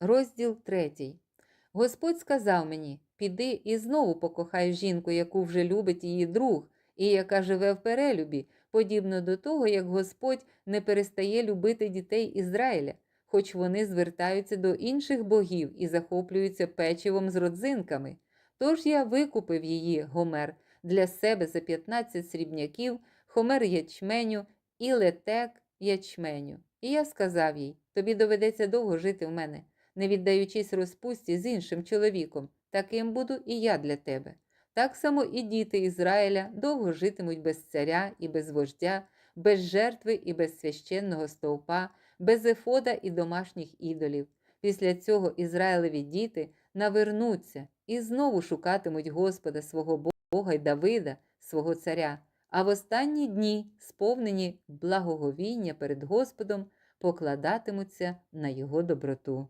Розділ 3. Господь сказав мені: Піди і знову покохай жінку, яку вже любить її друг, і яка живе в перелюбі, подібно до того, як Господь не перестає любити дітей Ізраїля, хоч вони звертаються до інших богів і захоплюються печивом з родзинками. Тож я викупив її, Гомер, для себе за 15 срібняків, хомер ячменю і летек ячменю. І я сказав їй: тобі доведеться довго жити в мене, не віддаючись розпусті з іншим чоловіком, таким буду і я для тебе. Так само і діти Ізраїля довго житимуть без царя і без вождя, без жертви і без священного стовпа, без ефода і домашніх ідолів. Після цього Ізраїлеві діти навернуться і знову шукатимуть Господа свого Бога й Давида, свого царя. А в останні дні, сповнені благоговіння перед Господом, покладатимуться на його доброту.